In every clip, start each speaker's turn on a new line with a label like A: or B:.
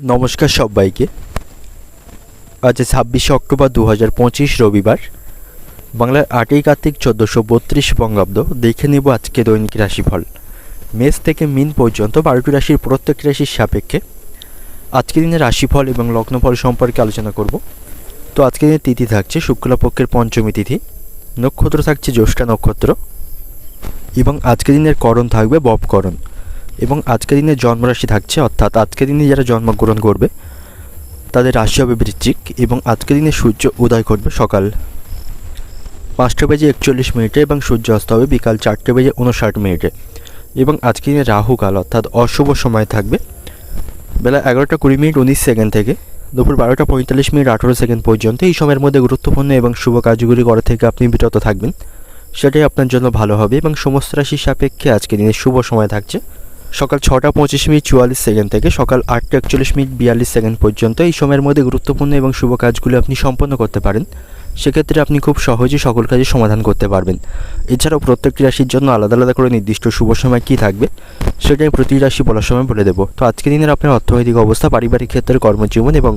A: নমস্কার সবাইকে। আজ ছাব্বিশে অক্টোবর দু হাজার পঁচিশ রবিবার। বাংলার আটই কার্তিক চোদ্দোশো বত্রিশ বঙ্গাব্দ। দেখে নেব আজকে দৈনিক রাশিফল। মেষ থেকে মিন পর্যন্ত বারোটি রাশির প্রত্যেক রাশির সাপেক্ষে। আজকে দিনের রাশিফল এবং লগ্নফল সম্পর্কে আলোচনা করব। তো আজকে দিনের তিথি থাকছে শুক্লপক্ষের পঞ্চমী তিথি। নক্ষত্র থাকছে জ্যৈষ্ঠা নক্ষত্র। এবং আজকে দিনের করণ থাকবে ববকরণ এবং আজকের দিনে জন্মরাশি থাকছে, অর্থাৎ আজকের দিনে যারা জন্মগ্রহণ করবে, তাদের রাশি হবে বৃশ্চিক এবং আজকের দিনে সূর্য উদয় করবে সকাল পাঁচটা বেজে একচল্লিশ মিনিটে এবং সূর্য অস্ত হবে বিকাল চারটে বেজে উনষাট মিনিটে এবং আজকের দিনে রাহুকাল অর্থাৎ অশুভ সময় থাকবে। বেলা এগারোটা কুড়ি মিনিট উনিশ সেকেন্ড থেকে, দুপুর বারোটা পঁয়তাল্লিশ মিনিট আঠেরো সেকেন্ড পর্যন্ত। এই সময়ের মধ্যে গুরুত্বপূর্ণ এবং শুভ কাজগুলি করা থেকে আপনি বিরত থাকবেন। সেটাই আপনার জন্য ভালো হবে এবং সমস্ত রাশির সাপেক্ষে আজকের দিনে শুভ সময় থাকছে। সকাল ছটা পঁচিশ মিনিট চুয়াল্লিশ সেকেন্ড থেকে সকাল আটটা একচল্লিশ মিনিট বিয়াল্লিশ সেকেন্ড পর্যন্ত এই সময়ের মধ্যে গুরুত্বপূর্ণ এবং শুভ কাজগুলো আপনি সম্পন্ন করতে পারেন। সেক্ষেত্রে আপনি খুব সহজেই সকল কাজের সমাধান করতে পারবেন। এছাড়াও প্রত্যেকটি রাশির জন্য আলাদা আলাদা করে নির্দিষ্ট শুভ সময় কী থাকবে, সেটাই প্রতি রাশি বলার সময় বলে দেবো। তো আজকের দিনের আপনার অর্থনৈতিক অবস্থা, পারিবারিক ক্ষেত্রে কর্মজীবন এবং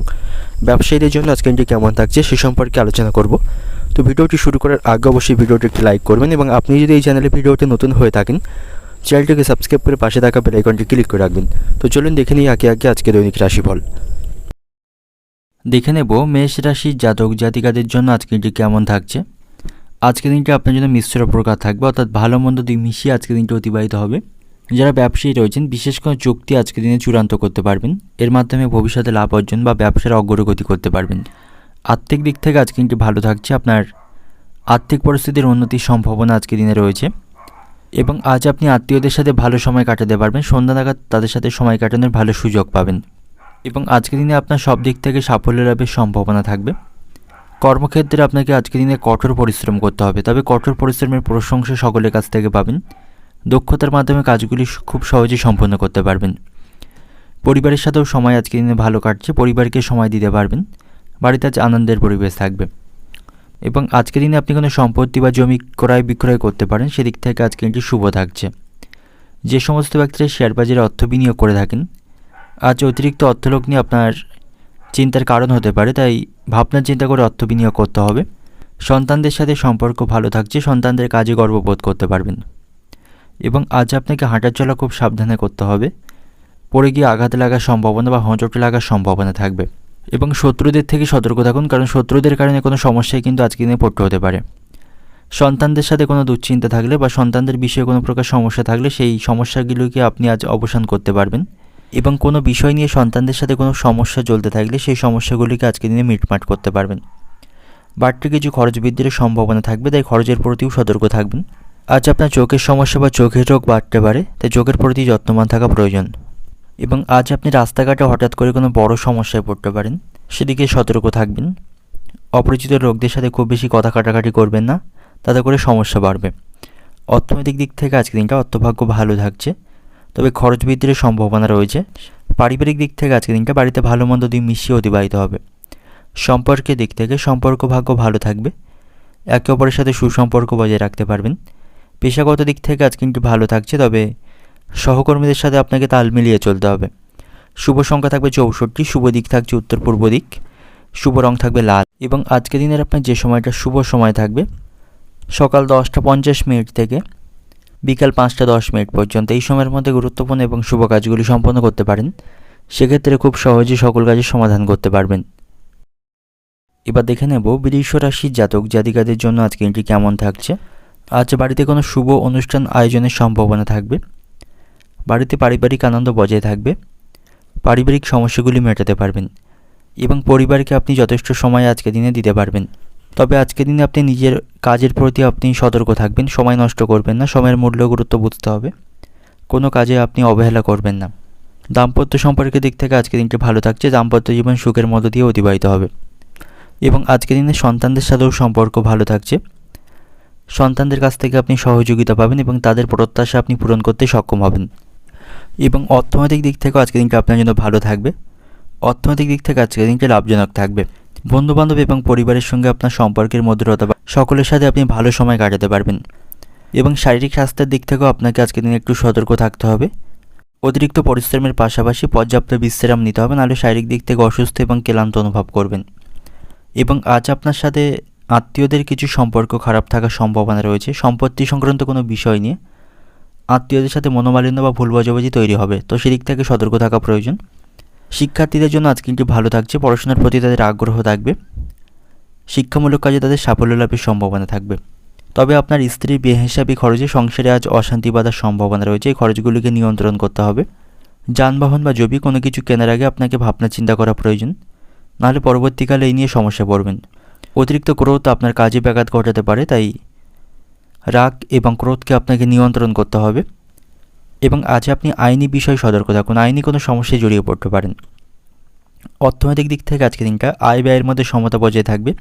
A: ব্যবসায়ীদের জন্য আজকের দিনটি কেমন থাকছে সে সম্পর্কে আলোচনা করব। তো ভিডিওটি শুরু করার আগে অবশ্যই ভিডিওটি একটি লাইক করবেন এবং আপনি যদি এই চ্যানেলে ভিডিওটি নতুন হয়ে থাকেন চ্যানেলটিকে সাবস্ক্রাইব করে পাশে থাকা বেল আইকনটি ক্লিক করে রাখবেন। তো চলুন দেখে নিই আগে আগে আজকে দৈনিক রাশিফল। দেখে নেব মেষ রাশির জাতক জাতিকাদের জন্য আজকের দিনটি কেমন থাকছে। আজকের দিনটি আপনার জন্য মিশ্র প্রকার থাকবে, অর্থাৎ ভালো মন্দ দিক মিশিয়ে আজকের দিনটি অতিবাহিত হবে। যারা ব্যবসায়ী রয়েছেন, বিশেষ কোনো চুক্তি আজকের দিনে চূড়ান্ত করতে পারবেন। এর মাধ্যমে ভবিষ্যতে লাভ অর্জন বা ব্যবসার অগ্রগতি করতে পারবেন। আর্থিক দিক থেকে আজকে দিনটি ভালো থাকছে। আপনার আর্থিক পরিস্থিতির উন্নতির সম্ভাবনা আজকের দিনে রয়েছে। এবং আজ আপনি আত্মীয়দের সাথে ভালো সময় কাটাতে পারবেন। সন্ধ্যা নাগাদ তাদের সাথে সময় কাটানোর ভালো সুযোগ পাবেন। এবং আজকের দিনে আপনার সব দিক থেকে সাফল্য লাভের সম্ভাবনা থাকবে। কর্মক্ষেত্রে আপনাকে আজকের দিনে কঠোর পরিশ্রম করতে হবে। তবে কঠোর পরিশ্রমের প্রশংসা সকলের কাছ থেকে পাবেন। দক্ষতার মাধ্যমে কাজগুলি খুব সহজেই সম্পন্ন করতে পারবেন। পরিবারের সাথেও সময় আজকের দিনে ভালো কাটছে। পরিবারকে সময় দিতে পারবেন। বাড়িতে আজ আনন্দের পরিবেশ থাকবে। এবং আজকের দিনে আপনি কোনো সম্পত্তি বা জমি ক্রয় বিক্রয় করতে পারেন, সেদিক থেকে আজকে এটি শুভ থাকছে। যে সমস্ত ব্যক্তিরা শেয়ার বাজারে অর্থ বিনিয়োগ করে থাকেন, আজ অতিরিক্ত অর্থলোক নিয়ে আপনার চিন্তার কারণ হতে পারে, তাই ভাবনা চিন্তা করে অর্থ বিনিয়োগ করতে হবে। সন্তানদের সাথে সম্পর্ক ভালো থাকছে, সন্তানদের কাজে গর্ববোধ করতে পারবেন। এবং আজ আপনাকে হাঁটার চলা খুব সাবধানে করতে হবে। পড়ে গিয়ে আঘাত লাগার সম্ভাবনা বা হোঁচট লাগার সম্ভাবনা থাকবে। এবং শত্রুদের থেকে সতর্ক থাকুন, কারণ শত্রুদের কারণে কোনো সমস্যায় কিন্তু আজকে দিনে পড়তে হতে পারে। সন্তানদের সাথে কোনো দুশ্চিন্তা থাকলে বা সন্তানদের বিষয়ে কোনো প্রকার সমস্যা থাকলে সেই সমস্যাগুলোকে আপনি আজ অবসান করতে পারবেন এবং কোনো বিষয় নিয়ে সন্তানদের সাথে কোনো সমস্যা চলতে থাকলে সেই সমস্যাগুলিকে আজকে দিনে মিটমাট করতে পারবেন। বাড়তি কিছু খরচ বৃদ্ধির সম্ভাবনা থাকবে, তাই খরচের প্রতিও সতর্ক থাকবেন। আজ আপনার চোখের সমস্যা বা চোখের রোগ বাড়তে পারে, তাই চোখের প্রতি যত্নবান থাকা প্রয়োজন। এবং আজ আপনি রাস্তাঘাটে হঠাৎ করে কোনো বড় সমস্যায় পড়তে পারেন, সেদিকে সতর্ক থাকবেন। অপরিচিত লোকদের সাথে খুব বেশি কথা কাটাকাটি করবেন না, তাতে করে সমস্যা বাড়বে। অর্থনৈতিক দিক থেকে আজকে দিনটা অর্থভাগ্য ভালো থাকছে, তবে খরচ বৃদ্ধির সম্ভাবনা রয়েছে। পারিবারিক দিক থেকে আজকে দিনটা বাড়িতে ভালো মন্দ দুই মিশিয়ে অতিবাহিত হবে। সম্পর্কের দিক থেকে সম্পর্ক ভাগ্য ভালো থাকবে। একে অপরের সাথে সুসম্পর্ক বজায় রাখতে পারবেন। পেশাগত দিক থেকে আজকে কিন্তু ভালো থাকছে, তবে সহকর্মীদের সাথে আপনাকে তাল মিলিয়ে চলতে হবে। শুভ সংখ্যা থাকবে চৌষট্টি, শুভ দিক থাকছে উত্তর পূর্ব দিক, শুভ রং থাকবে লাল এবং আজকে দিনের আপনার যে সময়টা, শুভ সময় থাকবে সকাল দশটা পঞ্চাশ মিনিট থেকে বিকাল পাঁচটা দশ মিনিট পর্যন্ত। এই সময়ের মধ্যে গুরুত্বপূর্ণ এবং শুভ কাজগুলি সম্পন্ন করতে পারেন। সেক্ষেত্রে খুব সহজেই সকল কাজের সমাধান করতে পারবেন। এবার দেখে নেব বৃষ রাশির জাতক জাতিকাদের জন্য আজকে এটি কেমন থাকছে। আজ বাড়িতে কোনো শুভ অনুষ্ঠান, আয়োজনের সম্ভাবনা থাকবে। বাড়িতে পারিবারিক আনন্দ বজায় থাকবে, পারিবারিক সমস্যাগুলি মেটাতে পারবেন এবং পরিবারকে আপনি যথেষ্ট সময় আজকে দিনে দিতে পারবেন। তবে আজকে দিনে আপনি নিজের কাজের প্রতি আপনি সতর্ক থাকবেন, সময় নষ্ট করবেন না, সময়ের মূল্য গুরুত্ব বুঝতে হবে, কোনো কাজে আপনি অবহেলা করবেন না। দাম্পত্য সম্পর্কের দিক থেকে আজকে দিনটি ভালো থাকছে, দাম্পত্য জীবন সুখের মধ্য দিয়ে অতিবাহিত হবে এবং আজকে দিনে সন্তানদের সাথেও সম্পর্ক ভালো থাকছে। সন্তানদের কাছ থেকে আপনি সহযোগিতা পাবেন এবং তাদের প্রত্যাশা আপনি পূরণ করতে সক্ষম হবেন। এবং অর্থনৈতিক দিক থেকেও আজকের দিনটা আপনার জন্য ভালো থাকবে। অর্থনৈতিক দিক থেকে আজকের দিনটা লাভজনক থাকবে। বন্ধুবান্ধব এবং পরিবারের সঙ্গে আপনার সম্পর্কের মধুরতা সকলের সাথে আপনি ভালো সময় কাটাতে পারবেন। এবং শারীরিক স্বাস্থ্যের দিক থেকেও আপনাকে আজকের দিন একটু সতর্ক থাকতে হবে। অতিরিক্ত পরিশ্রমের পাশাপাশি পর্যাপ্ত বিশ্রাম নিতে হবে, নাহলে শারীরিক দিক থেকে অসুস্থ এবং ক্লান্ত অনুভব করবেন। এবং আজ আপনার সাথে আত্মীয়দের কিছু সম্পর্ক খারাপ থাকার সম্ভাবনা রয়েছে। সম্পত্তি সংক্রান্ত কোনো বিষয় নিয়ে। আত্মীয়দের সাথে মনোমালিন্য বা ভুল বোঝাবুঝি তৈরি হবে। তো সেদিক থেকে সতর্ক থাকা প্রয়োজন। শিক্ষার্থীদের জন্য আজ কিন্তু ভালো থাকছে। পড়াশোনার প্রতি তাদের আগ্রহ থাকবে। শিক্ষামূলক কাজে তাদের সাফল্য লাভের সম্ভাবনা থাকবে। তবে আপনার স্ত্রীর বেহিসাবি খরচে সংসারে আজ অশান্তি বাঁধার সম্ভাবনা রয়েছে। এই খরচগুলিকে নিয়ন্ত্রণ করতে হবে। যানবাহন বা জবি কোনো কিছু কেনার আগে আপনাকে ভাবনা চিন্তা করা প্রয়োজন। নাহলে পরবর্তীকালে এই নিয়ে সমস্যা পড়বেন। অতিরিক্ত ক্রোধ আপনার কাজে ব্যাঘাত ঘটাতে পারে, তাই রাগ এবং ক্রোধকে আপনাকে নিয়ন্ত্রণ করতে হবে এবং আজ আপনি আইনি বিষয়ে সতর্ক থাকুন, আইনি কোনো সমস্যায় জড়িয়ে পড়তে পারেন। অর্থনৈতিক দিক থেকে আজকের দিনটা আয় ব্যয়ের মধ্যে সমতা বজায় থাকবে।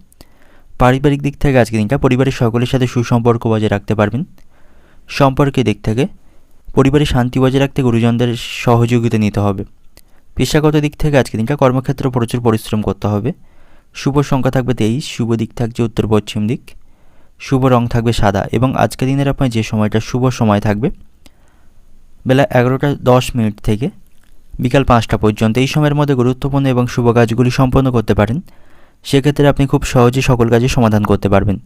A: পারিবারিক দিক থেকে আজকের দিনটা পরিবারের সকলের সাথে সুসম্পর্ক বজায় রাখতে পারবেন। সম্পর্কের দিক থেকে পরিবারের শান্তি বজায় রাখতে গুরুজনদের সহযোগিতা নিতে হবে। পেশাগত দিক থেকে আজকের দিনটা কর্মক্ষেত্র প্রচুর পরিশ্রম করতে হবে। শুভ সংখ্যা থাকবে তেইশ, শুভ দিক থাকছে উত্তর পশ্চিম দিক। শুভ রং থাকবে সাদা এবং আজকের দিনের আপনার যে সময়টা, শুভ সময় থাকবে বেলা এগারোটা দশ মিনিট থেকে বিকাল পাঁচটা পর্যন্ত। এই সময়ের মধ্যে গুরুত্বপূর্ণ এবং শুভ কাজগুলি সম্পন্ন করতে পারেন। সেক্ষেত্রে আপনি খুব সহজে সকল কাজে সমাধান করতে পারবেন।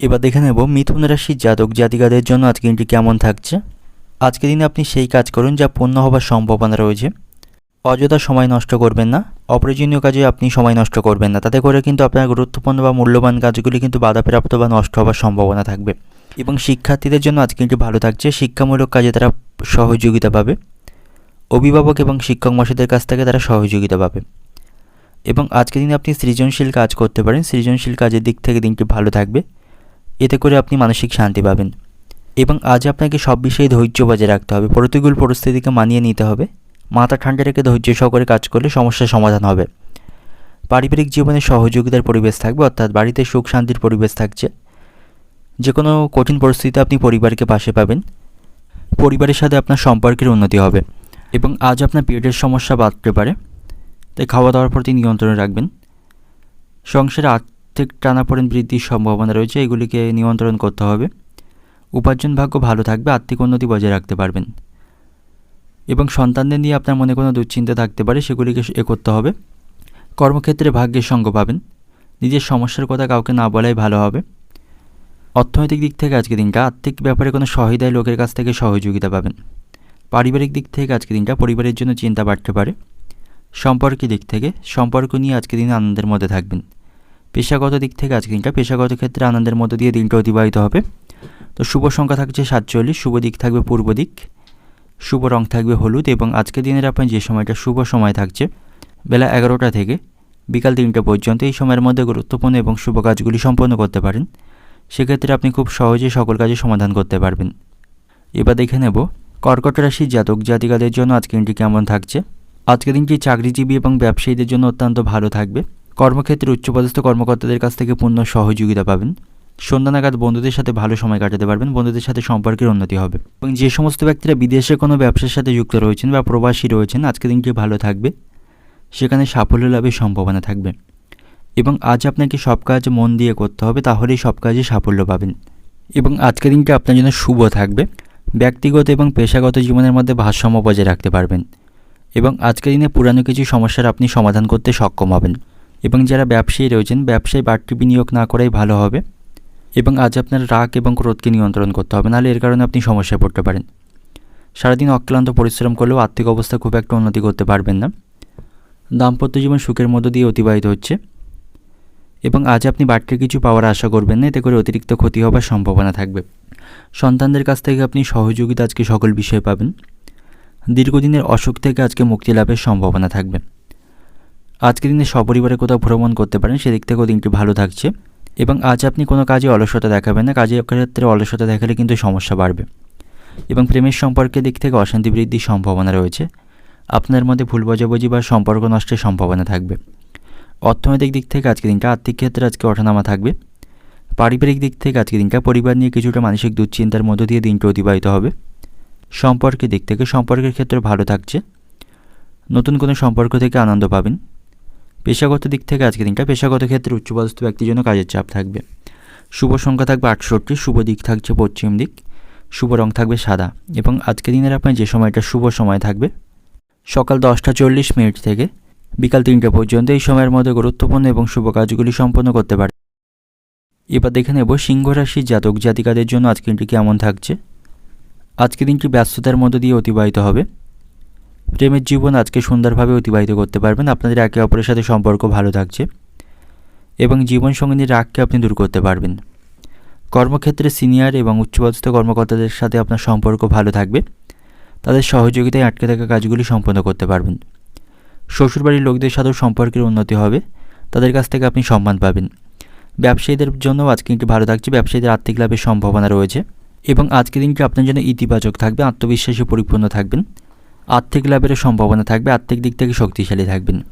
A: এবার দেখে নেব মিথুন রাশির জাতক জাতিকাদের জন্য আজকে দিনটি কেমন থাকছে। আজকে দিনে আপনি সেই কাজ করুন যা পূর্ণ হবার সম্ভাবনা রয়েছে। অযথা সময় নষ্ট করবেন না। অপ্রয়োজনীয় কাজে আপনি সময় নষ্ট করবেন না। তাতে করে কিন্তু আপনার গুরুত্বপূর্ণ বা মূল্যবান কাজগুলি কিন্তু বাধাপ্রাপ্ত বা নষ্ট হওয়ার সম্ভাবনা থাকবে। এবং শিক্ষার্থীদের জন্য আজকে কিন্তু ভালো থাকছে। শিক্ষামূলক কাজে তারা সহযোগিতা পাবে। অভিভাবক এবং শিক্ষক মশাইদের কাছ থেকে তারা সহযোগিতা পাবে। এবং আজকে দিনে আপনি সৃজনশীল কাজ করতে পারেন। সৃজনশীল কাজের দিক থেকে দিনটি ভালো থাকবে। এতে করে আপনি মানসিক শান্তি পাবেন। এবং আজ আপনাকে সব বিষয়ে ধৈর্য বজায় রাখতে হবে। প্রতিকূল পরিস্থিতিকে মানিয়ে নিতে হবে। মাথা ঠান্ডা রেখে ধৈর্য সহকারে কাজ করলে সমস্যার সমাধান হবে। পারিবারিক জীবনে সহযোগিতার পরিবেশ থাকবে, অর্থাৎ বাড়িতে সুখ শান্তির পরিবেশ থাকছে। যে কোনো কঠিন পরিস্থিতিতে আপনি পরিবারকে পাশে পাবেন। পরিবারের সাথে আপনার সম্পর্কের উন্নতি হবে এবং আজ আপনার পেটের সমস্যা বাড়তে পারে, তাই খাওয়া দাওয়ার প্রতি নিয়ন্ত্রণে রাখবেন। সংসারে আর্থিক টানাপোড়েন বৃদ্ধির সম্ভাবনা রয়েছে, এগুলিকে নিয়ন্ত্রণ করতে হবে। উপার্জন ভাগ্য ভালো থাকবে, আর্থিক উন্নতি বজায় রাখতে পারবেন। এবং সন্তানদের নিয়ে আপনার মনে কোনো দুশ্চিন্তা থাকতে পারে, সেগুলিকে এ করতে হবে। কর্মক্ষেত্রে ভাগ্যের সঙ্গ পাবেন। নিজের সমস্যার কথা কাউকে না বলাই ভালো হবে। অর্থনৈতিক দিক থেকে আজকে দিনটা আর্থিক ব্যাপারে কোনো সহায়তায় লোকের কাছ থেকে সহযোগিতা পাবেন। পারিবারিক দিক থেকে আজকে দিনটা পরিবারের জন্য চিন্তা বাড়তে পারে। সম্পর্কের দিক থেকে সম্পর্ক নিয়ে আজকে দিন আনন্দের মধ্যে থাকবেন। পেশাগত দিক থেকে আজকে দিনটা পেশাগত ক্ষেত্রে আনন্দের মধ্য দিয়ে দিনটা অতিবাহিত হবে। তো শুভ সংখ্যা থাকছে সাতচল্লিশ, শুভ দিক থাকবে পূর্ব দিক। শুভ রং থাকবে হলুদ এবং আজকের দিনের আপনার যে সময়টা শুভ সময় থাকছে, বেলা এগারোটা থেকে বিকাল তিনটা পর্যন্ত এই সময়ের মধ্যে গুরুত্বপূর্ণ এবং শুভ কাজগুলি সম্পন্ন করতে পারেন। সেক্ষেত্রে আপনি খুব সহজে সকল কাজে সমাধান করতে পারবেন। এবার দেখে নেব কর্কট রাশির জাতক জাতিকাদের জন্য আজকের দিনটি কেমন থাকছে। আজকের দিনটি চাকরিজীবী এবং ব্যবসায়ীদের জন্য অত্যন্ত ভালো থাকবে। কর্মক্ষেত্রে উচ্চপদস্থ কর্মকর্তাদের কাছ থেকে পূর্ণ সহযোগিতা পাবেন। সন্ধ্যা নাগাদ বন্ধুদের সাথে ভালো সময় কাটাতে পারবেন, বন্ধুদের সাথে সম্পর্কের উন্নতি হবে। এবং যে সমস্ত ব্যক্তিরা বিদেশে কোনো ব্যবসার সাথে যুক্ত রয়েছেন বা প্রবাসী রয়েছেন আজকের দিনটি ভালো থাকবে। সেখানে সাফল্য লাভের সম্ভাবনা থাকবে। এবং আজ আপনাকে সব কাজ মন দিয়ে করতে হবে, তাহলেই সব কাজে সাফল্য পাবেন। এবং আজকের দিনটি আপনার জন্য শুভ থাকবে। ব্যক্তিগত এবং পেশাগত জীবনের মধ্যে ভারসাম্য বজায় রাখতে পারবেন। এবং আজকের দিনে পুরানো কিছু সমস্যার আপনি সমাধান করতে সক্ষম হবেন। এবং যারা ব্যবসায়ী রয়েছেন, ব্যবসায় বাড়তি বিনিয়োগ না করাই ভালো হবে। এবং আজ আপনার রাগ এবং ক্রোধকে নিয়ন্ত্রণ করতে হবে, নাহলে এর কারণে আপনি সমস্যায় পড়তে পারেন। সারাদিন অক্লান্ত পরিশ্রম করলেও আর্থিক অবস্থা খুব একটা উন্নতি করতে পারবেন না। দাম্পত্য জীবন সুখের মধ্য দিয়ে অতিবাহিত হচ্ছে। এবং আজ আপনি বাড়তি কিছু পাওয়ার আশা করবেন না, এতে করে অতিরিক্ত ক্ষতি হবার সম্ভাবনা থাকবে। সন্তানদের কাছ থেকে আপনি সহযোগিতা আজকে সকল বিষয়ে পাবেন। দীর্ঘদিনের অসুখ থেকে আজকে মুক্তি লাভের সম্ভাবনা থাকবে। আজকে দিনে সপরিবারে কোথাও ভ্রমণ করতে পারেন, সেদিক থেকেও দিনটি ভালো থাকছে। এবং আজ আপনি কোনো কাজে অলসতা দেখাবেন না, কাজের ক্ষেত্রে অলসতা দেখালে কিন্তু সমস্যা বাড়বে। এবং প্রেমের সম্পর্কের দিক থেকে অশান্তি বৃদ্ধির সম্ভাবনা রয়েছে। আপনার মধ্যে ভুল বোঝাবুঝি বা সম্পর্ক নষ্টের সম্ভাবনা থাকবে। অর্থনৈতিক দিক থেকে আজকে দিনটা আর্থিক ক্ষেত্রে আজকে ওঠানামা থাকবে। পারিবারিক দিক থেকে আজকে দিনটা পরিবার নিয়ে কিছুটা মানসিক দুশ্চিন্তার মধ্য দিয়ে দিনটা অতিবাহিত হবে। সম্পর্কের দিক থেকে সম্পর্কের ক্ষেত্রে ভালো থাকছে। নতুন কোনো সম্পর্ক থেকে আনন্দ পাবেন। পেশাগত দিক থেকে আজকে দিনটা পেশাগত ক্ষেত্রে উচ্চপদস্থ ব্যক্তির জন্য কাজের চাপ থাকবে। শুভ সংখ্যা থাকবে আটষট্টি, শুভ দিক থাকছে পশ্চিম দিক, শুভ রং থাকবে সাদা এবং আজকের দিনের আপনার যে সময়টা, শুভ সময় থাকবে সকাল দশটা চল্লিশ মিনিট থেকে বিকাল তিনটে পর্যন্ত এই সময়ের মধ্যে গুরুত্বপূর্ণ এবং শুভ কাজগুলি সম্পন্ন করতে পারে। এবার দেখে নেব সিংহ রাশির জাতক জাতিকাদের জন্য আজকের দিনটি কেমন থাকছে। আজকের দিনটি ব্যস্ততার মধ্য দিয়ে অতিবাহিত হবে। প্রেমের জীবন আজকে সুন্দরভাবে অতিবাহিত করতে পারবেন। আপনাদের একে অপরের সাথে সম্পর্ক ভালো থাকছে এবং জীবনসঙ্গিনীর রাগকে আপনি দূর করতে পারবেন। কর্মক্ষেত্রে সিনিয়র এবং উচ্চপদস্থ কর্মকর্তাদের সাথে আপনার সম্পর্ক ভালো থাকবে। তাদের সহযোগিতায় আটকে থাকা কাজগুলি সম্পন্ন করতে পারবেন। শ্বশুরবাড়ির লোকদের সাথেও সম্পর্কের উন্নতি হবে। তাদের কাছ থেকে আপনি সম্মান পাবেন। ব্যবসায়ীদের জন্য আজকে দিনটি ভালো থাকছে। ব্যবসায়ীদের আর্থিক লাভের সম্ভাবনা রয়েছে। এবং আজকের দিনটি আপনার জন্য ইতিবাচক থাকবে। আত্মবিশ্বাসে পরিপূর্ণ থাকবেন। আর্থিক লাভের সম্ভাবনা থাকবে আর্থিক দিক থেকে শক্তিশালী থাকবেন।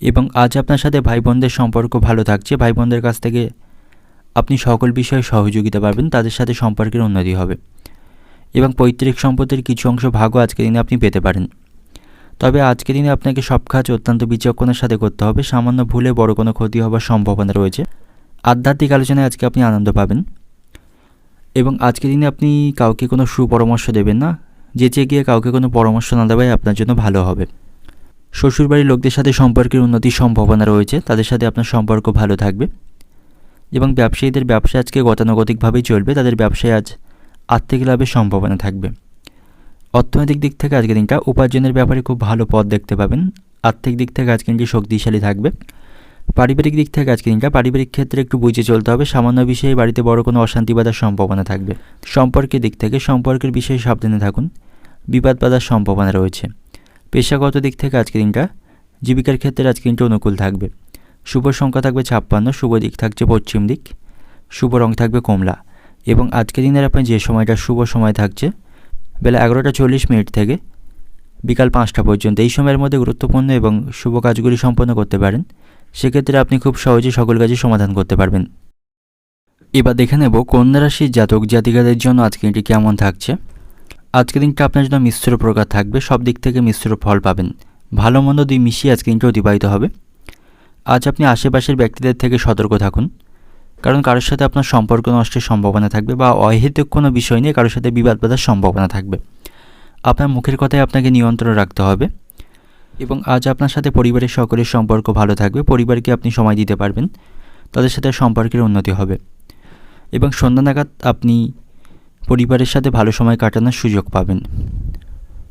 A: এবং আজ আপনার সাথে ভাই বোনদের সম্পর্ক ভালো থাকছে ভাই বোনদের কাছ থেকে আপনি সকল বিষয়ে সহযোগিতা পাবেন, তাদের সাথে সম্পর্কের উন্নতি হবে। এবং পৈতৃক সম্পত্তির কিছু অংশ ভাগও আজকের দিনে আপনি পেতে পারেন। তবে আজকের দিনে আপনাকে সব কাজ অত্যন্ত বিচক্ষণের সাথে করতে হবে, সামান্য ভুলে বড় কোনো ক্ষতি হবার সম্ভাবনা রয়েছে। আধ্যাত্মিক আলোচনায় আজকে আপনি আনন্দ পাবেন। এবং আজকের দিনে আপনি কাউকে কোনো সুপরামর্শ দেবেন না যেচে গিয়ে কাউকে কোনো পরামর্শ না দেওয়াই আপনার জন্য ভালো হবে। শ্বশুরবাড়ির লোকদের সাথে সম্পর্কের উন্নতির সম্ভাবনা রয়েছে, তাদের সাথে আপনার সম্পর্ক ভালো থাকবে। এবং ব্যবসায়ীদের ব্যবসা আজকে গতানুগতিকভাবেই চলবে, তাদের ব্যবসায় আজ আর্থিক লাভের সম্ভাবনা থাকবে। অর্থনৈতিক দিক থেকে আজকের দিনটা উপার্জনের ব্যাপারে খুব ভালো পথ দেখতে পাবেন। আর্থিক দিক থেকে আজকের দিনটি শক্তিশালী থাকবে। পারিবারিক দিক থেকে আজকে দিনটা, পারিবারিক ক্ষেত্রে একটু বুঝে চলতে হবে, সামান্য বিষয়ে বাড়িতে বড় কোনো অশান্তি বাঁধার সম্ভাবনা থাকবে। সম্পর্কের দিক থেকে, সম্পর্কের বিষয়ে সাবধানে থাকুন। বিবাদ বাঁধার সম্ভাবনা রয়েছে। পেশাগত দিক থেকে আজকের দিনটা, জীবিকার ক্ষেত্রে আজকে দিনটা অনুকূল থাকবে। শুভ সংখ্যা থাকবে ছাপ্পান্ন, শুভ দিক থাকছে পশ্চিম দিক, শুভ রং থাকবে কমলা এবং আজকের দিনের আপনার যে সময়টা, শুভ সময় থাকছে, বেলা এগারোটা চল্লিশ মিনিট থেকে বিকাল পাঁচটা পর্যন্ত। এই সময়ের মধ্যে গুরুত্বপূর্ণ এবং শুভ কাজগুলি সম্পন্ন করতে পারেন। সেক্ষেত্রে আপনি খুব সহজে সকল কাজের সমাধান করতে পারবেন। এবার দেখে নেব কন্যা রাশির জাতক জাতিকাদের জন্য আজকে এটি কেমন থাকছে। আজকের দিনটা আপনার জন্য মিশ্র প্রকার থাকবে, সব দিক থেকে মিশ্র ফল পাবেন। ভালো মন্দ দুই মিশিয়ে আজকে দিনটা অতিবাহিত হবে। আজ আপনি আশেপাশের ব্যক্তিদের থেকে সতর্ক থাকুন, কারণ কারোর সাথে আপনার সম্পর্ক নষ্টের সম্ভাবনা থাকবে বা অহেতুক কোনো বিষয় নিয়ে কারোর সাথে বিবাদ বাঁধার সম্ভাবনা থাকবে। আপনার মুখের কথায় আপনাকে নিয়ন্ত্রণ রাখতে হবে। এবং আজ আপনার সাথে পরিবারের সকলের সম্পর্ক ভালো থাকবে, পরিবারকে আপনি সময় দিতে পারবেন, তাদের সাথে সম্পর্কের উন্নতি হবে। এবং সন্ধ্যা নাগাদ আপনি পরিবারের সাথে ভালো সময় কাটানোর সুযোগ পাবেন।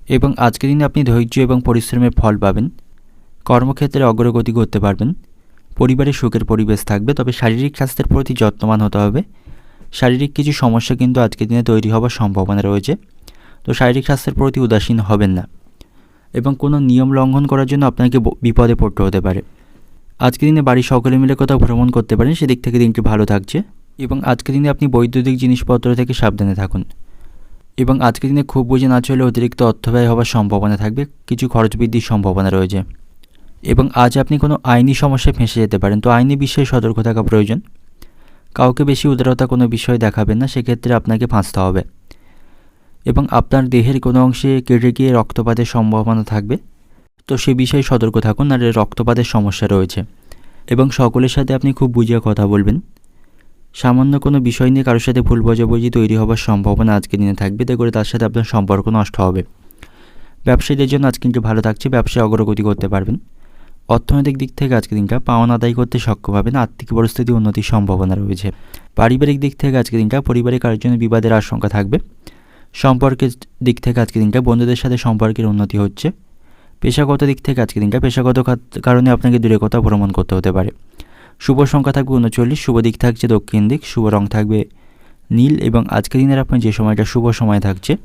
A: এবং আজকের দিনে আপনি ধৈর্য এবং পরিশ্রমের ফল পাবেন, কর্মক্ষেত্রে অগ্রগতি করতে পারবেন, পরিবারে সুখের পরিবেশ থাকবে, তবে শারীরিক স্বাস্থ্যের প্রতি যত্নবান হতে হবে। শারীরিক কিছু সমস্যা কিন্তু আজকের দিনে তৈরি হওয়ার সম্ভাবনা রয়েছে। তো শারীরিক স্বাস্থ্যের প্রতি উদাসীন হবেন না। এবং কোনো নিয়ম লঙ্ঘন করার জন্য আপনাকে বিপদে পড়তে হতে পারে। আজকের দিনে বাড়ির সকলে মিলে কোথাও ভ্রমণ করতে পারেন, সেদিক থেকে দিনটি ভালো থাকছে। এবং আজকের দিনে আপনি বৈদ্যুতিক জিনিসপত্র থেকে সাবধানে থাকুন। এবং আজকের দিনে খুব বুঝে না চলে অতিরিক্ত অর্থ ব্যয় হওয়ার সম্ভাবনা থাকবে, কিছু খরচ বৃদ্ধির সম্ভাবনা রয়েছে। এবং আজ আপনি কোনো আইনি সমস্যায় ফেঁসে যেতে পারেন, তো আইনি বিষয়ে সতর্ক থাকা প্রয়োজন। কাউকে বেশি উদারতা কোনো বিষয় দেখাবেন না, সেক্ষেত্রে আপনাকে ফাঁসতে হবে। এবং আপনার দেহের কোনো অংশে কেটে গিয়ে রক্তপাতের সম্ভাবনা থাকবে। তো সে বিষয়ে সতর্ক থাকুন, আর রক্তপাতের সমস্যা রয়েছে। এবং সকলের সাথে আপনি খুব বুঝিয়ে কথা বলবেন। সামান্য কোনো বিষয় নিয়ে কারোর সাথে ভুল বোঝাবুঝি তৈরি হওয়ার সম্ভাবনা আজকে দিনে থাকবে। তাই করে তার সাথে আপনার সম্পর্ক নষ্ট হবে। ব্যবসায়ীদের জন্য আজকে কিন্তু ভালো থাকছে, ব্যবসায় অগ্রগতি করতে পারবেন। অর্থনৈতিক দিক থেকে আজকের দিনটা পাওনা আদায় করতে সক্ষম হবেন। আর্থিক পরিস্থিতি উন্নতির সম্ভাবনা রয়েছে। পারিবারিক দিক থেকে আজকের দিনটা পরিবারে কারোর জন্য বিবাদের আশঙ্কা থাকবে। সম্পর্কের দিক থেকে আজকের দিনটা বন্ধুদের সাথে সম্পর্কের উন্নতি হচ্ছে। পেশাগত দিক থেকে আজকের দিনটা পেশাগত কারণে আপনাকে দূরে কোথাও ভ্রমণ করতে হতে পারে। শুভ সংখ্যা থাকবে উনচল্লিশ, শুভ দিক থাকছে দক্ষিণ দিক, শুভ রং থাকবে নীল এবং আজকের দিনের আপনার যে সময়টা, শুভ সময় থাকছে।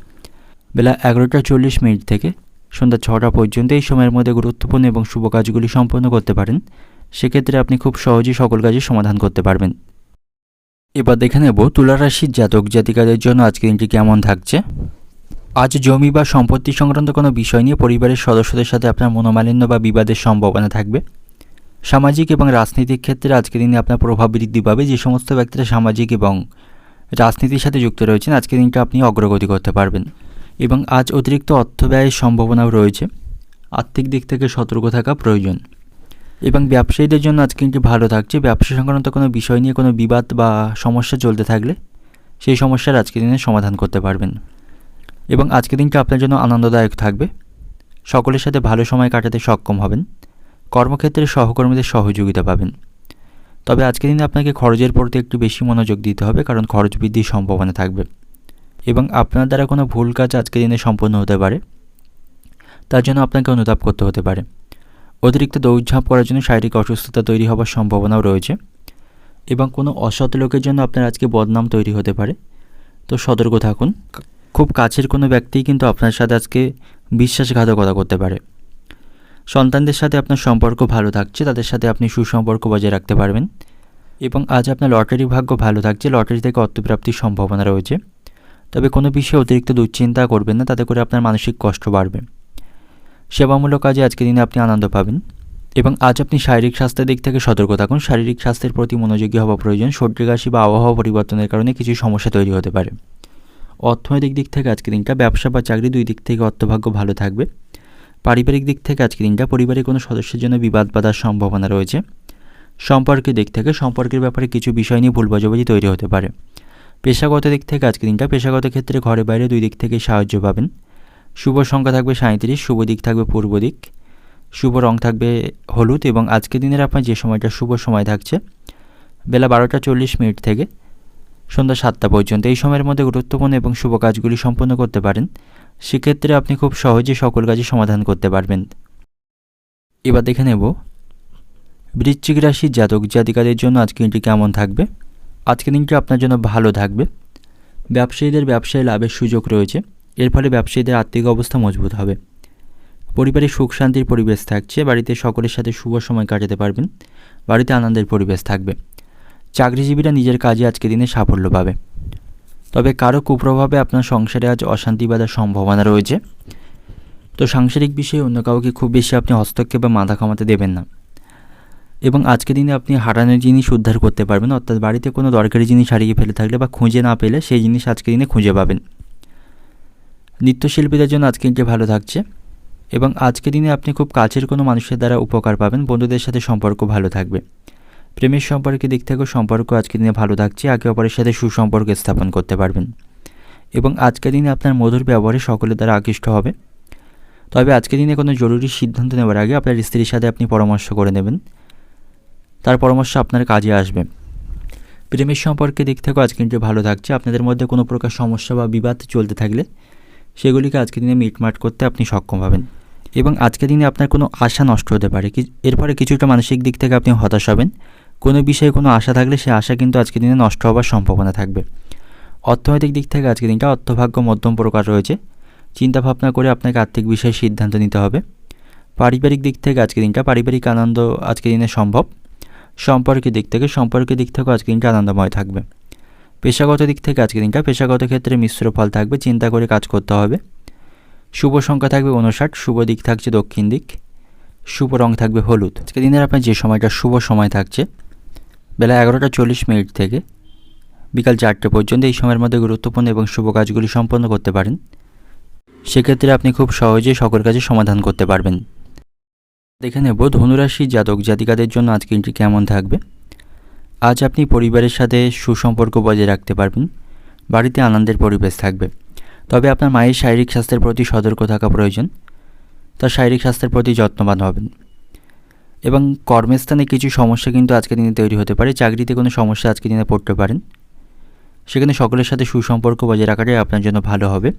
A: বেলা এগারোটা চল্লিশ মিনিট থেকে সন্ধ্যা ছটা পর্যন্ত এই সময়ের মধ্যে গুরুত্বপূর্ণ এবং শুভ কাজগুলি সম্পন্ন করতে পারেন। সেক্ষেত্রে আপনি খুব সহজেই সকল কাজের সমাধান করতে পারবেন। এবার দেখে নেব তুলারাশির জাতক জাতিকাদের জন্য আজকের দিনটি কেমন থাকছে। আজ জমি বা সম্পত্তি সংক্রান্ত কোনো বিষয় নিয়ে পরিবারের সদস্যদের সাথে আপনার মনোমালিন্য বা বিবাদের সম্ভাবনা থাকবে। সামাজিক এবং রাজনৈতিক ক্ষেত্রে আজকের দিনে আপনার প্রভাব বৃদ্ধি পাবে। যে সমস্ত ব্যক্তিরা সামাজিক এবং রাজনীতির সাথে যুক্ত রয়েছেন, আজকের দিনটা আপনি অগ্রগতি করতে পারবেন। এবং আজ অতিরিক্ত অর্থ ব্যয়ের সম্ভাবনাও রয়েছে। আর্থিক দিক থেকে সতর্ক থাকা প্রয়োজন। এবং ব্যবসায়ীদের জন্য আজকে কিন্তু ভালো থাকছে। ব্যবসা সংক্রান্ত কোনো বিষয় নিয়ে কোনো বিবাদ বা সমস্যা চলতে থাকলে সেই সমস্যার আজকের দিনে সমাধান করতে পারবেন। এবং আজকের দিনটা আপনার জন্য আনন্দদায়ক থাকবে। সকলের সাথে ভালো সময় কাটাতে সক্ষম হবেন। কর্মক্ষেত্রে সহকর্মীদের সহযোগিতা পাবেন। তবে আজকের দিনে আপনাকে খরচের প্রতি একটু বেশি মনোযোগ দিতে হবে, কারণ খরচ বৃদ্ধির সম্ভাবনা থাকবে। এবং আপনার দ্বারা কোনো ভুল কাজ আজকের দিনে সম্পন্ন হতে পারে। তার জন্য আপনাকে অনুতাপ করতে হতে পারে। অতিরিক্ত দৌড়ঝাঁপ করার জন্য শারীরিক অসুস্থতা তৈরি হওয়ার সম্ভাবনাও রয়েছে এবং কোনো অসৎ লোকের জন্য আপনার আজকে বদনাম তৈরি হতে পারে। তো সতর্ক থাকুন। খুব কাছের কোনো ব্যক্তিই কিন্তু আপনার সাথে আজকে বিশ্বাসঘাতকতা করতে পারে। সন্তানদের সাথে আপনার সম্পর্ক ভালো থাকছে, তাদের সাথে আপনি সুসম্পর্ক বজায় রাখতে পারবেন এবং আজ আপনার লটারি ভাগ্য ভালো থাকছে, লটারি থেকে অর্থপ্রাপ্তির সম্ভাবনা রয়েছে। তবে কোনো বিষয়ে অতিরিক্ত দুশ্চিন্তা করবেন না, তাতে করে আপনার মানসিক কষ্ট বাড়বে। সেবামূলক কাজে আজকের দিনে আপনি আনন্দ পাবেন এবং আজ আপনি শারীরিক স্বাস্থ্যের দিক থেকে সতর্ক থাকুন। শারীরিক স্বাস্থ্যের প্রতি মনোযোগী হওয়া প্রয়োজন। সর্দি, কাশি বা আবহাওয়া পরিবর্তনের কারণে কিছু সমস্যা তৈরি হতে পারে। অর্থনৈতিক দিক থেকে আজকের দিনটা, ব্যবসা বা চাকরি দুই দিক থেকে অর্থভাগ্য ভালো থাকবে। পারিবারিক দিক থেকে আজকের দিনটা পরিবারের কোনো সদস্যের জন্য বিবাদ বাধার সম্ভাবনা রয়েছে। সম্পর্কের দিক থেকে, সম্পর্কের ব্যাপারে কিছু বিষয় নিয়ে ভুল বোঝাবুঝি তৈরি হতে পারে। পেশাগত দিক থেকে আজকের দিনটা, পেশাগত ক্ষেত্রে ঘরে বাইরে দুই দিক থেকে সাহায্য পাবেন। শুভ সংখ্যা থাকবে সাঁত্রিশ শুভ দিক থাকবে পূর্ব দিক। শুভ রং থাকবে হলুদ এবং আজকের দিনের আপনার যে সময়টা, শুভ সময় থাকছে, বেলা বারোটা চল্লিশ মিনিট থেকে সন্ধ্যা সাতটা পর্যন্ত। এই সময়ের মধ্যে গুরুত্বপূর্ণ এবং শুভ কাজগুলি সম্পন্ন করতে পারেন। সেক্ষেত্রে আপনি খুব সহজে সকল কাজই সমাধান করতে পারবেন। এবার দেখে নেব বৃশ্চিক রাশির জাতক জাতিকাদের জন্য আজকে দিনটি কেমন থাকবে। আজকের দিনটি আপনার জন্য ভালো থাকবে। ব্যবসায়ীদের ব্যবসায় লাভের সুযোগ রয়েছে। এর ফলে ব্যবসায়ীদের আর্থিক অবস্থা মজবুত হবে। পরিবারে সুখ শান্তির পরিবেশ থাকছে, বাড়িতে সকলের সাথে শুভ সময় কাটাতে পারবেন, বাড়িতে আনন্দের পরিবেশ থাকবে। চাকরিজীবীরা নিজের কাজে আজকে দিনে সাফল্য পাবে। তবে কারও কুপ্রভাবে আপনার সংসারে আজ অশান্তি বাঁধার সম্ভাবনা রয়েছে। তো সাংসারিক বিষয়ে অন্য কাউকে খুব বেশি আপনি হস্তক্ষেপ মাথা কামাতে দেবেন না। এবং আজকে দিনে আপনি হারানোর জিনিস উদ্ধার করতে পারবেন, অর্থাৎ বাড়িতে কোনো দরকারি জিনিস হারিয়ে ফেলে থাকলে বা খুঁজে না পেলে সেই জিনিস আজকে দিনে খুঁজে পাবেন। নৃত্যশিল্পীদের জন্য আজকে দিনটি ভালো থাকছে এবং আজকে দিনে আপনি খুব কাছের কোনো মানুষের দ্বারা উপকার পাবেন, বন্ধুদের সাথে সম্পর্ক ভালো থাকবে। প্রেমের সম্পর্কের দিক থেকেও সম্পর্ক আজকের দিনে ভালো থাকছে, একে অপরের সাথে সুসম্পর্ক স্থাপন করতে পারবেন। এবং আজকের দিনে আপনার মধুর ব্যবহারে সকলের দ্বারা আকৃষ্ট হবে। তবে আজকের দিনে কোনো জরুরি সিদ্ধান্ত নেওয়ার আগে আপনার স্ত্রীর সাথে আপনি পরামর্শ করে নেবেন। তার পরামর্শ আপনার কাজে আসবে। প্রেমের সম্পর্কের দিক থেকেও আজকে কিন্তু ভালো থাকছে। আপনাদের মধ্যে কোনো প্রকার সমস্যা বা বিবাদ চলতে থাকলে সেগুলিকে আজকের দিনে মিটমাট করতে আপনি সক্ষম হবেন। এবং আজকের দিনে আপনার কোনো আশা নষ্ট হতে পারে। কি এরপরে কিছুটা মানসিক দিক থেকে আপনি হতাশ হবেন। কোনো বিষয়ে কোনো আশা থাকলে সে আশা কিন্তু আজকের দিনে নষ্ট হওয়ার সম্ভাবনা থাকবে। অর্থনৈতিক দিক থেকে আজকের দিনটা অর্থভাগ্য মধ্যম প্রকার রয়েছে। চিন্তা ভাবনা করে আপনাকে আর্থিক বিষয়ে সিদ্ধান্ত নিতে হবে। পারিবারিক দিক থেকে আজকের দিনটা পারিবারিক আনন্দ আজকের দিনে সম্ভব। সম্পর্কের দিক থেকে সম্পর্কের দিক থেকেও আজকের দিনটা আনন্দময় থাকবে। পেশাগত দিক থেকে আজকের দিনটা পেশাগত ক্ষেত্রে মিশ্র ফল থাকবে, চিন্তা করে কাজ করতে হবে। শুভ সংখ্যা থাকবে উনষাট শুভ দিক থাকছে দক্ষিণ দিক, শুভ রং থাকবে হলুদ। আজকে দিনের আপনার যে সময়টা, শুভ সময় থাকছে। বেলা এগারোটা চল্লিশ মিনিট থেকে বিকাল চারটে পর্যন্ত এই সময়ের মধ্যে গুরুত্বপূর্ণ এবং শুভ কাজগুলি সম্পন্ন করতে পারেন। সেক্ষেত্রে আপনি খুব সহজে সকল কাজে সমাধান করতে পারবেন। দেখে নেব, ধনুরাশি জাতক জাতিকাদের জন্য আজকে কেমন থাকবে। আজ আপনি পরিবারের সাথে সুসম্পর্ক বজায় রাখতে পারবেন। বাড়িতে আনন্দের পরিবেশ থাকবে। তবে আপনার মায়ের শারীরিক স্বাস্থ্যের প্রতি সতর্ক থাকা প্রয়োজন। তার শারীরিক স্বাস্থ্যের প্রতি যত্নবান হবেন। এবং কর্মস্থানে কিছু সমস্যা কিন্তু আজকের দিনে তৈরি হতে পারে। চাকরিতে কোনো সমস্যা আজকের দিনে পড়তে পারেন। সেখানে সকলের সাথে সুসম্পর্ক বজায় রাখাটাই আপনার জন্য ভালো হবে।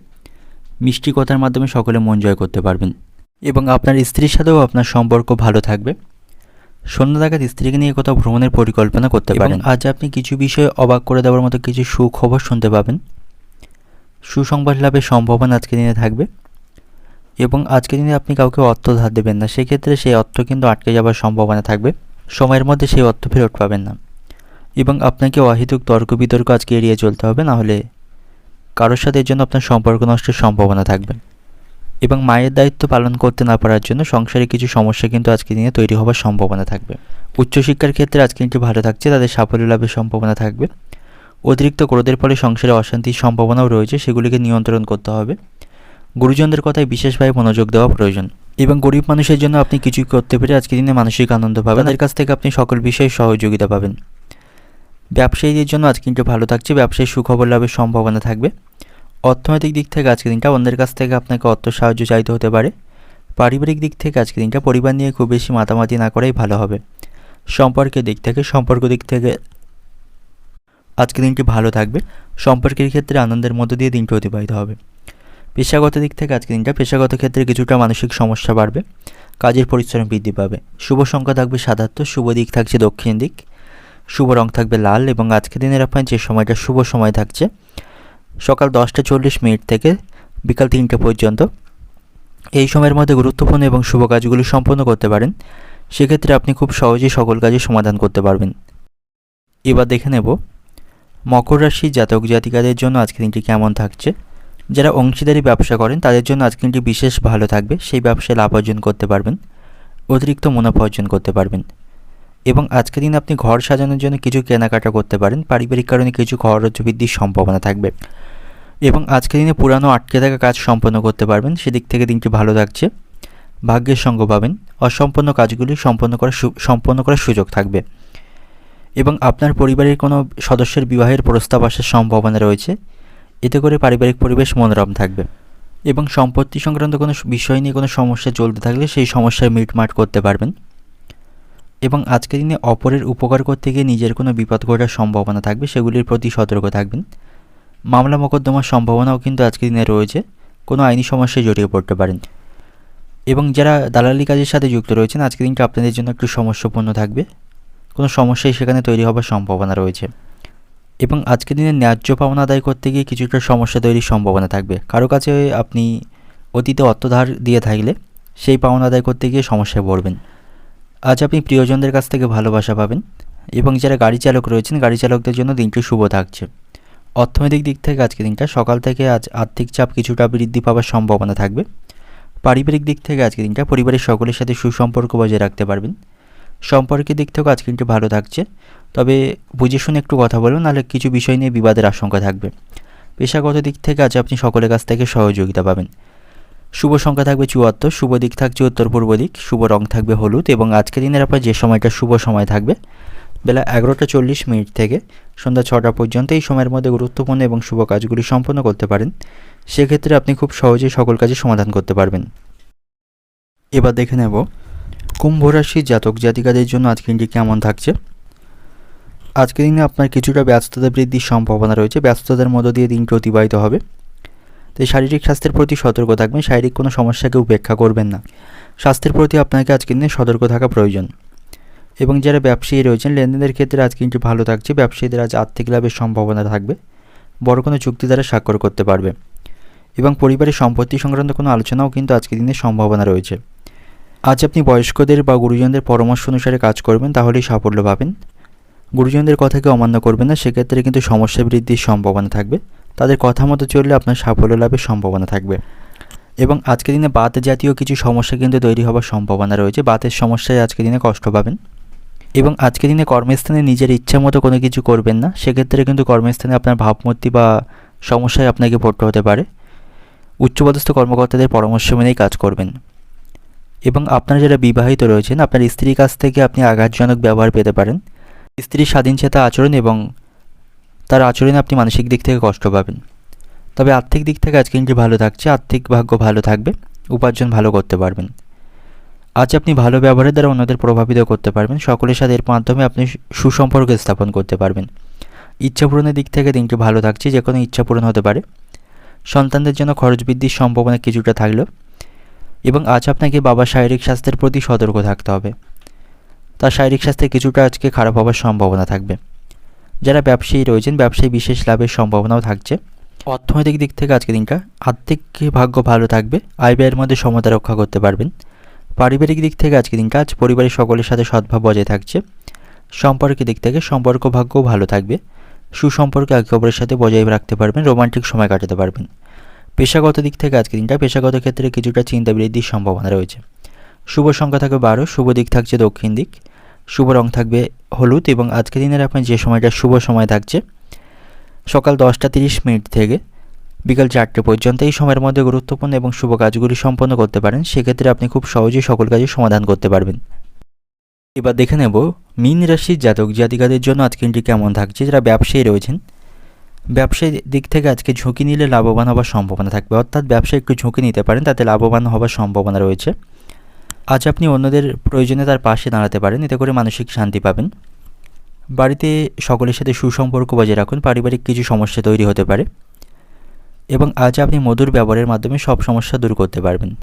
A: মিষ্টি কথার মাধ্যমে সকলে মন জয় করতে পারবেন। এবং আপনার স্ত্রীর সাথেও আপনার সম্পর্ক ভালো থাকবে। সন্ধ্যা নাগাদ স্ত্রীকে নিয়ে কোথাও ভ্রমণের পরিকল্পনা করতে পারেন। আজ আপনি কিছু বিষয়ে অবাক করে দেওয়ার মতো কিছু সুখবর শুনতে পাবেন। সুসংবাদ লাভের সম্ভাবনা আজকের দিনে থাকবে। এবং আজকের দিনে আপনি কাউকে অর্থ ধার দেবেন না। সেক্ষেত্রে সেই অর্থ কিন্তু আটকে যাওয়ার সম্ভাবনা থাকবে। সময়ের মধ্যে সেই অর্থ ফেরত পাবেন না। এবং আপনাকে অহেতুক তর্ক বিতর্ক আজকে এড়িয়ে চলতে হবে। না হলে কারোর সাথে এর জন্য আপনার সম্পর্ক নষ্টের সম্ভাবনা থাকবে। এবং মায়ের দায়িত্ব পালন করতে না পারার জন্য সংসারে কিছু সমস্যা কিন্তু আজকে দিনে তৈরি হওয়ার সম্ভাবনা থাকবে। উচ্চশিক্ষার ক্ষেত্রে আজকে দিনটি ভালো থাকছে, তাদের সাফল্য লাভের সম্ভাবনা থাকবে। অতিরিক্ত ক্রোধের ফলে সংসারে অশান্তির সম্ভাবনাও রয়েছে, সেগুলিকে নিয়ন্ত্রণ করতে হবে। গুরুজনদের কথায় বিশেষভাবে মনোযোগ দেওয়া প্রয়োজন এবং গরিব মানুষের জন্য আপনি কিছুই করতে পেরে আজকের দিনে মানসিক আনন্দ পাবেন। তাদের কাছ থেকে আপনি সকল বিষয়ে সহযোগিতা পাবেন।
B: ব্যবসায়ীদের জন্য আজকে দিনটা ভালো থাকছে, ব্যবসায়ী সুখবর লাভের সম্ভাবনা থাকবে। অর্থনৈতিক দিক থেকে আজকে দিনটা অন্যের কাছ থেকে আপনাকে অর্থ সাহায্য চাইতে হতে পারে। পারিবারিক দিক থেকে আজকে দিনটা পরিবার নিয়ে খুব বেশি মাতামাতি না করাই ভালো হবে। সম্পর্কের দিক থেকে, সম্পর্ক দিক থেকে আজকে দিনটি ভালো থাকবে। সম্পর্কের ক্ষেত্রে আনন্দের মধ্য দিয়ে দিনটি অতিবাহিত হবে। পেশাগত দিক থেকে আজকে দিনটা পেশাগত ক্ষেত্রে কিছুটা মানসিক সমস্যা বাড়বে। কাজের পরিশ্রম বৃদ্ধি পাবে। শুভ সংখ্যা থাকবে সাধারণত, শুভ দিক থাকছে দক্ষিণ দিক। শুভ রং থাকবে লাল এবং আজকে দিনের আপনার যে সময়টা, শুভ সময় থাকছে সকাল দশটা চল্লিশ মিনিট থেকে বিকাল তিনটে পর্যন্ত। এই সময়ের মধ্যে গুরুত্বপূর্ণ এবং শুভ কাজগুলি সম্পন্ন করতে পারেন। সেক্ষেত্রে আপনি খুব সহজেই সকল কাজের সমাধান করতে পারবেন। এবার দেখে নেব মকর রাশি জাতক জাতিকাদের জন্য আজকে দিনটি কেমন থাকছে। যারা অংশীদারি ব্যবসা করেন, তাদের জন্য আজকে দিনটি বিশেষ ভালো থাকবে। সেই ব্যবসায় লাভ অর্জন করতে পারবেন। অতিরিক্ত মুনাফা অর্জন করতে পারবেন। এবং আজকের দিন আপনি ঘর সাজানোর জন্য কিছু কেনাকাটা করতে পারেন। পারিবারিক কারণে কিছু খরচ বৃদ্ধির সম্ভাবনা থাকবে। এবং আজকের দিনে পুরানো আটকে থাকা কাজ সম্পন্ন করতে পারবেন। সেদিক থেকে দিনটি ভালো থাকছে ভাগ্যের সঙ্গ পাবেন। অসম্পন্ন কাজগুলি সম্পন্ন করার সম্পন্ন করার সুযোগ থাকবে। এবং আপনার পরিবারের কোনো সদস্যের বিবাহের প্রস্তাব আসার সম্ভাবনা রয়েছে। এতে করে পারিবারিক পরিবেশ মনোরম থাকবে। এবং সম্পত্তি সংক্রান্ত কোনো বিষয় নিয়ে কোনো সমস্যা চলতে থাকলে সেই সমস্যার মিটমাট করতে পারবেন। এবং আজকের দিনে অপরের উপকার করতে গিয়ে নিজের কোনো বিপদ ঘটার সম্ভাবনা থাকবে, সেগুলির প্রতি সতর্ক থাকবেন। মামলা মোকদ্দমার সম্ভাবনাও কিন্তু আজকের দিনে রয়েছে। কোনো আইনি সমস্যায় জড়িয়ে পড়তে পারেন। এবং যারা দালালি কাজের সাথে যুক্ত রয়েছেন, আজকের দিনটা আপনাদের জন্য একটু সমস্যাপূর্ণ থাকবে। কোনো সমস্যাই সেখানে তৈরি হবার সম্ভাবনা রয়েছে। এবং আজকের দিনে ন্যায্য পাওনা আদায় করতে গিয়ে কিছুটা সমস্যা তৈরির সম্ভাবনা থাকবে। কারও কাছে আপনি অতীতে অর্থ ধার দিয়ে থাকলে সেই পাওনা আদায় করতে গিয়ে সমস্যায় পড়বেন। আজ আপনি প্রিয়জনদের কাছ থেকে ভালোবাসা পাবেন এবং যারা গাড়ি চালক রয়েছেন, গাড়ি চালকদের জন্য দিনটি শুভ থাকছে। অর্থনৈতিক দিক থেকে আজকে দিনটা, সকাল থেকে আজ আর্থিক চাপ কিছুটা বৃদ্ধি পাওয়ার সম্ভাবনা থাকবে। পারিবারিক দিক থেকে আজকে দিনটা, পরিবারের সকলের সাথে সুসম্পর্ক বজায় রাখতে পারবেন। সম্পর্কের দিক থেকেও আজকে দিনটি ভালো থাকছে। তবে বুঝে শুনে একটু কথা বলুন, নাহলে কিছু বিষয় নিয়ে বিবাদের আশঙ্কা থাকবে। পেশাগত দিক থেকে আজ আপনি সকলের কাছ থেকে সহযোগিতা পাবেন। শুভ সংখ্যা থাকবে চুয়াত্তর, শুভ দিক থাকছে উত্তর পূর্ব দিক, শুভ রং থাকবে হলুদ এবং আজকের দিনের আপনার যে সময়টা শুভ সময় থাকবে, বেলা এগারোটা চল্লিশ মিনিট থেকে সন্ধ্যা ছটা পর্যন্ত এই সময়ের মধ্যে গুরুত্বপূর্ণ এবং শুভ কাজগুলি সম্পন্ন করতে পারেন। সেক্ষেত্রে আপনি খুব সহজেই সকল কাজে সমাধান করতে পারবেন। এবার দেখে নেব, কুম্ভ রাশি জাতক জাতিকাদের জন্য আজকের দিনটি কেমন থাকছে? আজকের দিনে আপনার কিছুটা ব্যস্ততা বৃদ্ধির সম্ভাবনা রয়েছে। ব্যস্ততার মধ্য দিয়ে দিনটি অতিবাহিত হবে। তাই শারীরিক স্বাস্থ্যের প্রতি সতর্ক থাকবেন, শারীরিক কোনো সমস্যাকে উপেক্ষা করবেন না। স্বাস্থ্যের প্রতি আপনাকে আজকের দিনে সতর্ক থাকা প্রয়োজন। এবং যারা ব্যবসায়ী রয়েছেন, লেনদেনের ক্ষেত্রে আজকে কিন্তু ভালো থাকছে, ব্যবসায়ীদের আজ আর্থিক লাভের সম্ভাবনা থাকবে, বড় কোনো চুক্তি দ্বারা স্বাক্ষর করতে পারবে। এবং পরিবারের সম্পত্তি সংক্রান্ত কোনো আলোচনাও কিন্তু আজকের দিনে সম্ভাবনা রয়েছে। আজ আপনি বয়স্কদের বা গুরুজনদের পরামর্শ অনুসারে কাজ করবেন, তাহলেই সাফল্য পাবেন। গুরুজনদের কথাকে অমান্য করবেন না, সেক্ষেত্রে কিন্তু সমস্যা বৃদ্ধির সম্ভাবনা থাকবে। তাদের কথা মতো চললে আপনার সাফল্য লাভের সম্ভাবনা থাকবে। এবং আজকের দিনে বাত জাতীয় কিছু সমস্যা কিন্তু তৈরি হওয়ার সম্ভাবনা রয়েছে। বাতের সমস্যায় আজকের দিনে কষ্ট পাবেন। এবং আজকের দিনে কর্মস্থানে নিজের ইচ্ছা মতো কোনো কিছু করবেন না। সেক্ষেত্রে কিন্তু কর্মস্থানে আপনার ভাবমূর্তি বা সমস্যায় আপনাকে পড়তে হতে পারে। উচ্চপদস্থ কর্মকর্তাদের পরামর্শ মেনেই কাজ করবেন। এবং আপনারা যারা বিবাহিত রয়েছেন, আপনার স্ত্রীর কাছ থেকে আপনি আঘাতজনক ব্যবহার পেতে পারেন। স্ত্রীর স্বাধীনচেতা আচরণ এবং তার আচরণে আপনি মানসিক দিক থেকে কষ্ট পাবেন। তবে আর্থিক দিক থেকে আজকে দিনটি ভালো থাকছে, আর্থিক ভাগ্য ভালো থাকবে, উপার্জন ভালো করতে পারবেন। আজ আপনি ভালো ব্যবহারের দ্বারা অন্যদের প্রভাবিত করতে পারবেন, সকলের সাথে এর মাধ্যমে আপনি সুসম্পর্ক স্থাপন করতে পারবেন। ইচ্ছা পূরণের দিক থেকে দিনটি ভালো থাকছে, যে কোনো ইচ্ছা পূরণ হতে পারে। সন্তানদের জন্য খরচ বৃদ্ধির সম্ভাবনা কিছুটা থাকলেও, এবং আজ আপনাকে বাবার শারীরিক স্বাস্থ্যের প্রতি সতর্ক থাকতে হবে। তার শারীরিক স্বাস্থ্যে কিছুটা আজকে খারাপ হওয়ার সম্ভাবনা থাকবে। যারা ব্যবসায়ী রয়েছেন, ব্যবসায়ী বিশেষ লাভের সম্ভাবনাও থাকছে। অর্থনৈতিক দিক থেকে আজকে দিনটা আর্থিক ভাগ্য ভালো থাকবে। আয় ব্যয়ের মধ্যে সমতা রক্ষা করতে পারবেন। পারিবারিক দিক থেকে আজকে দিনটা আজ পরিবারের সকলের সাথে সদ্ভাব বজায় থাকছে। সম্পর্কের দিক থেকে সম্পর্ক ভাগ্যও ভালো থাকবে। সুসম্পর্ক একে অপরের সাথে বজায় রাখতে পারবেন, রোমান্টিক সময় কাটাতে পারবেন। পেশাগত দিক থেকে আজকে দিনটা পেশাগত ক্ষেত্রে কিছুটা চিন্তা বৃদ্ধির সম্ভাবনা রয়েছে। শুভ সংখ্যা থাকবে বারো, শুভ দিক থাকছে দক্ষিণ দিক। শুভ রং থাকবে হলুদ এবং আজকে দিনের আপনার যে সময়টা, শুভ সময় থাকছে, সকাল দশটা তিরিশ মিনিট থেকে বিকাল চারটে পর্যন্ত এই সময়ের মধ্যে গুরুত্বপূর্ণ এবং শুভ কাজগুলি সম্পন্ন করতে পারেন। সেক্ষেত্রে আপনি খুব সহজেই সকল কাজের সমাধান করতে পারবেন। এবার দেখে নেব মীন রাশির জাতক জাতিকাদের জন্য আজকে দিনটি কেমন থাকছে, যারা ব্যবসায়ী রয়েছেন। ব্যবসায়ী দিক থেকে আজকে ঝুঁকি নিলে লাভবান হওয়ার সম্ভাবনা থাকবে। অর্থাৎ ব্যবসায় একটু ঝুঁকি নিতে পারেন, তাতে লাভবান হওয়ার সম্ভাবনা রয়েছে। আজ আপনি অন্যদের প্রয়োজনে তার পাশে দাঁড়াতে পারেন, এতে করে মানসিক শান্তি পাবেন। বাড়িতে সকলের সাথে সুসম্পর্ক বজায় রাখুন, পারিবারিক কিছু সমস্যা তৈরি হতে পারে এবং আজ আপনি মধুর ব্যবহারের মাধ্যমে সব সমস্যা দূর করতে পারবেন।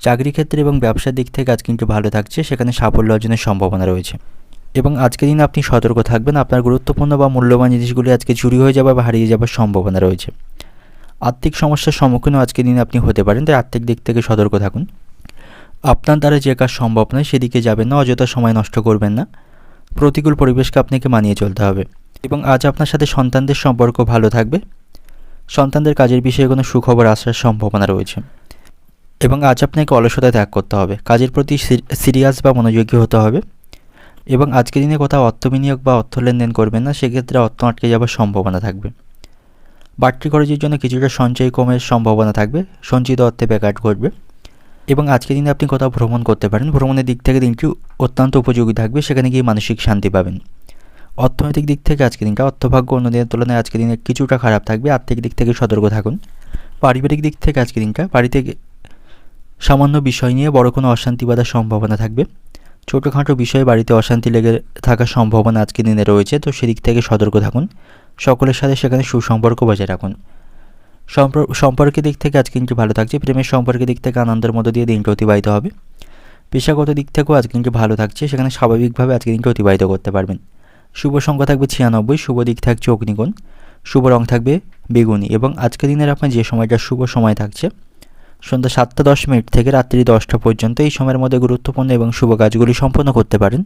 B: চাকরি ক্ষেত্রে এবং ব্যবসার দিক থেকে আজ কিন্তু ভালো থাকছে, সেখানে সাফল্য অর্জনের সম্ভাবনা রয়েছে। এবং আজকের দিনে আপনি সতর্ক থাকবেন, আপনার গুরুত্বপূর্ণ বা মূল্যবান জিনিসগুলি আজকে চুরি হয়ে যাওয়া বা হারিয়ে যাওয়ার সম্ভাবনা রয়েছে। আর্থিক সমস্যার সম্মুখীনও আজকের দিনে আপনি হতে পারেন, তাই আর্থিক দিক থেকে সতর্ক থাকুন। আপনার দ্বারা যে কাজ সম্ভব নয়, সেদিকে যাবেন না, অযথা সময় নষ্ট করবেন না। প্রতিকূল পরিবেশকে আপনাকে মানিয়ে চলতে হবে। এবং আজ আপনার সাথে সন্তানদের সম্পর্ক ভালো থাকবে। সন্তানদের কাজের বিষয়ে কোনো সুখবর আসার সম্ভাবনা রয়েছে। এবং আজ আপনাকে অলসতা ত্যাগ করতে হবে। কাজের প্রতি সিরিয়াস বা মনোযোগী হতে হবে। এবং আজকের দিনে কোথাও অর্থ বিনিয়োগ বা অর্থ লেনদেন করবেন না, সেক্ষেত্রে অর্থ আটকে যাওয়ার সম্ভাবনা থাকবে। বাড়তি খরচের জন্য কিছুটা সঞ্চয় কমের সম্ভাবনা থাকবে। সঞ্চিত অর্থে ব্যাঘাট ঘটবে। এবং আজকের দিনে আপনি কোথাও ভ্রমণ করতে পারেন। ভ্রমণের দিক থেকে দিনটি অত্যন্ত উপযোগী থাকবে। সেখানে গিয়ে মানসিক শান্তি পাবেন। অর্থনৈতিক দিক থেকে আজকের দিনটা অর্থভাগ্য অন্য দিনের তুলনায় আজকের দিনে কিছুটা খারাপ থাকবে। আর্থিক দিক থেকে সতর্ক থাকুন। পারিবারিক দিক থেকে আজকের দিনটা বাড়িতে সামান্য বিষয় নিয়ে বড় কোনো অশান্তি বাঁধার সম্ভাবনা থাকবে। ছোটোখাটো বিষয়ে বাড়িতে অশান্তি লেগে থাকার সম্ভাবনা আজকের দিনে রয়েছে। তো সেদিক থেকে সতর্ক থাকুন। সকলের সাথে সেখানে সুসম্পর্ক বজায় রাখুন। সম্পর্কের দিক থেকে আজকে দিনটি ভালো থাকছে। প্রেমের সম্পর্কের দিক থেকে আনন্দের মধ্যে দিয়ে দিনটি অতিবাহিত হবে। পেশাগত দিক থেকেও আজকে দিনটি ভালো থাকছে। সেখানে স্বাভাবিকভাবে আজকে দিনটি অতিবাহিত করতে পারবেন। শুভ সংখ্যা থাকবে ছিয়ানব্বই, শুভ দিক থাকছে অগ্নিকোণ শুভ রং থাকবে বেগুনি এবং আজকের দিনের আপনার যে সময়টা, শুভ সময় থাকছে। সন্ধ্যা সাতটা দশ মিনিট থেকে রাত্রি দশটা পর্যন্ত এই সময়ের মধ্যে গুরুত্বপূর্ণ এবং শুভ কাজগুলি সম্পন্ন করতে পারেন।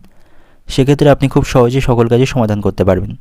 B: সেক্ষেত্রে আপনি খুব সহজেই সকল কাজে সমাধান করতে পারবেন।